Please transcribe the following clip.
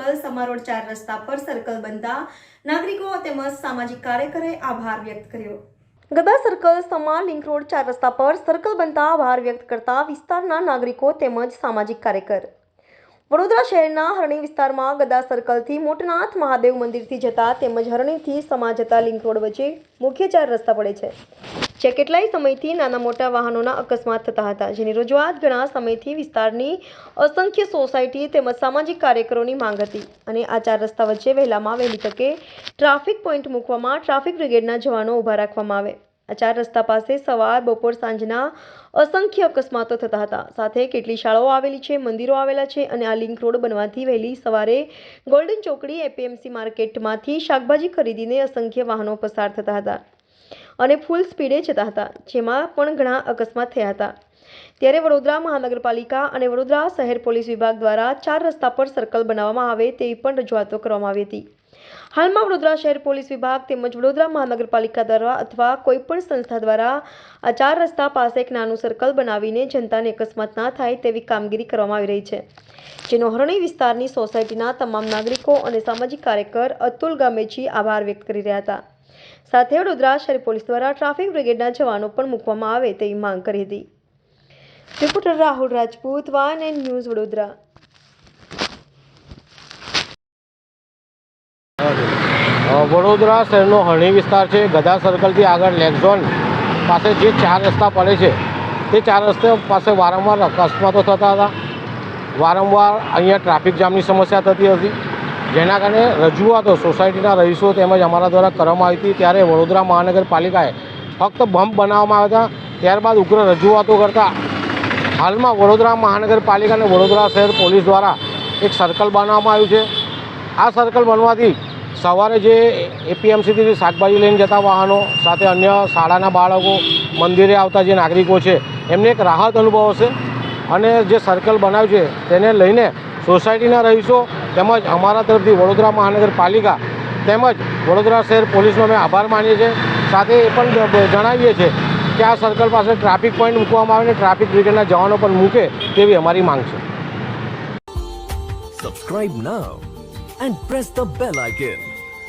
Circle સમારોડ ચાર રસ્તા પર સર્કલ બનતા નાગરિકો તેમજ સામાજિક કાર્યકરે આભાર વ્યક્ત કર્યો. Gada circle Sama link road ચાર રસ્તા પર સર્કલ બનતા આભાર વ્યક્ત કરતા વિસ્તારના નાગરિકો તેમજ સામાજિક કાર્યકર વડોદરા શહેરના હરણી વિસ્તારમાં ગદા સર્કલથી મોટનાથ મહાદેવ મંદિરથી જતા તેમજ હરણીથી સમા જતા લિંક રોડ વચ્ચે મુખ્ય ચાર રસ્તા પડે છે. જે કેટલાય સમયથી નાના મોટા વાહનોના અકસ્માત થતા હતા, જેની રજૂઆત ઘણા સમયથી વિસ્તારની અસંખ્ય સોસાયટી તેમજ સામાજિક કાર્યકરોની માંગ હતી અને આ ચાર રસ્તા વચ્ચે વહેલામાં વહેલી તકે ટ્રાફિક પોઈન્ટ મૂકવામાં ટ્રાફિક બ્રિગેડના જવાનો ઊભા રાખવામાં આવે. આ ચાર રસ્તા પાસે સવાર, બપોર, સાંજના અસંખ્ય અકસ્માતો થતા હતા. સાથે કેટલી શાળાઓ આવેલી છે, મંદિરો આવેલા છે અને આ લિંક રોડ બનવાથી વહેલી સવારે ગોલ્ડન ચોકડી એપીએમસી માર્કેટમાંથી શાકભાજી ખરીદીને અસંખ્ય વાહનો પસાર થતા હતા અને ફૂલ સ્પીડે જતા હતા, જેમાં પણ ઘણા અકસ્માત થયા હતા. ત્યારે વડોદરા મહાનગરપાલિકા અને વડોદરા શહેર પોલીસ વિભાગ દ્વારા ચાર રસ્તા પર સર્કલ બનાવવામાં આવે તેવી પણ રજૂઆતો કરવામાં આવી હતી. હાલમાં વડોદરા શહેર પોલીસ વિભાગ તેમજ વડોદરા મહાનગરપાલિકા દ્વારા અથવા કોઈપણ સંસ્થા દ્વારા આ ચાર રસ્તા પાસે એક નાનું સર્કલ બનાવીને જનતાને અકસ્માત ના થાય તેવી કામગીરી કરવામાં આવી રહી છે, જેનો હરણી વિસ્તારની સોસાયટીના તમામ નાગરિકો અને સામાજિક કાર્યકર અતુલ ગામેજી આભાર વ્યક્ત કરી રહ્યા હતા. સાથે વડોદરા શહેર પોલીસ દ્વારા ટ્રાફિક બ્રિગેડના જવાનો પણ મૂકવામાં આવે તેવી માંગ કરી હતી. Reporter Rahul Rajput, one and news Vadodara. Vadodara શહેરનો હરણી વિસ્તાર છે. ગધા સર્કલથી આગળ લેકઝોન પાસે જે ચાર રસ્તા પડે છે, તે ચાર રસ્તા પાસે વારંવાર અકસ્માતો થતા હતા. વારંવાર અહીંયા ટ્રાફિક જામની સમસ્યા થતી હતી. જેના કારણે રજૂઆતો સોસાયટીના રહીશો તેમજ અમારા દ્વારા કરવામાં આવી હતી. ત્યારે વડોદરા મહાનગરપાલિકાએ ફક્ત બમ્પ બનાવવામાં આવ્યા હતા. ત્યારબાદ ઉગ્ર રજૂઆતો કરતા હાલમાં વડોદરા મહાનગરપાલિકા અને વડોદરા શહેર પોલીસ દ્વારા એક સર્કલ બનાવવામાં આવ્યું છે. આ સર્કલ બનવાથી સવારે જે એપીએમસીથી શાકભાજી લઈને જતા વાહનો, સાથે અન્ય શાળાના બાળકો, મંદિરે આવતા જે નાગરિકો છે, એમને એક રાહત અનુભવ હશે. અને જે સર્કલ બનાવ્યું છે, તેને લઈને સોસાયટીના રહીશો તેમજ અમારા તરફથી વડોદરા મહાનગરપાલિકા તેમજ વડોદરા શહેર પોલીસનો અમે આભાર માનીએ છીએ. સાથે એ પણ જણાવીએ છીએ કે આ સર્કલ પાસે ટ્રાફિક પોઈન્ટ મૂકવામાં આવે અને ટ્રાફિક બ્રિગેડના જવાનો પણ મૂકે તેવી અમારી માંગ છે. Subscribe now and press the bell icon.